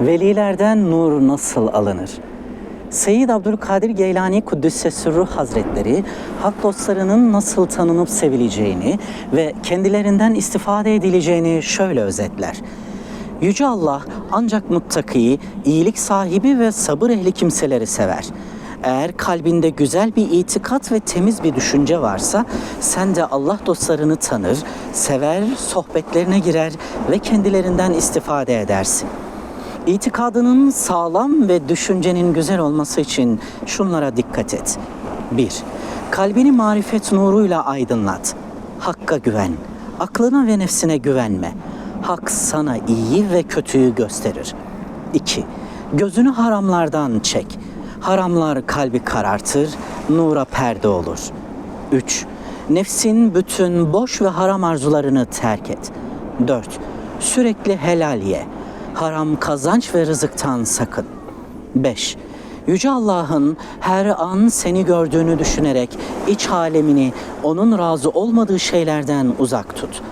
Velilerden nur nasıl alınır? Seyyid Abdülkadir Geylani Kuddüs'e Sürruh Hazretleri hak dostlarının nasıl tanınıp sevileceğini ve kendilerinden istifade edileceğini şöyle özetler. Yüce Allah ancak muttakiyi, iyilik sahibi ve sabır ehli kimseleri sever. Eğer kalbinde güzel bir itikat ve temiz bir düşünce varsa sen de Allah dostlarını tanır, sever, sohbetlerine girer ve kendilerinden istifade edersin. İtikadının sağlam ve düşüncenin güzel olması için şunlara dikkat et. 1. Kalbini marifet nuruyla aydınlat. Hakka güven. Aklına ve nefsine güvenme. Hak sana iyi ve kötüyü gösterir. 2. Gözünü haramlardan çek. Haramlar kalbi karartır, nura perde olur. 3. Nefsin bütün boş ve haram arzularını terk et. 4. Sürekli helal ye. Haram kazanç ve rızıktan sakın. 5. Yüce Allah'ın her an seni gördüğünü düşünerek iç alemini onun razı olmadığı şeylerden uzak tut.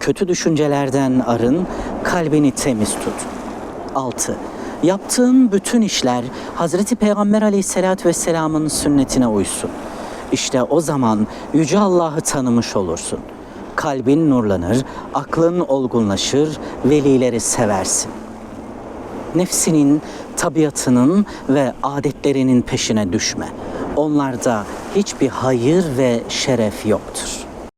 Kötü düşüncelerden arın, kalbini temiz tut. 6. Yaptığın bütün işler Hazreti Peygamber aleyhissalatü vesselamın sünnetine uysun. İşte o zaman Yüce Allah'ı tanımış olursun. Kalbin nurlanır, aklın olgunlaşır, velileri seversin. Nefsinin, tabiatının ve adetlerinin peşine düşme. Onlarda hiçbir hayır ve şeref yoktur.''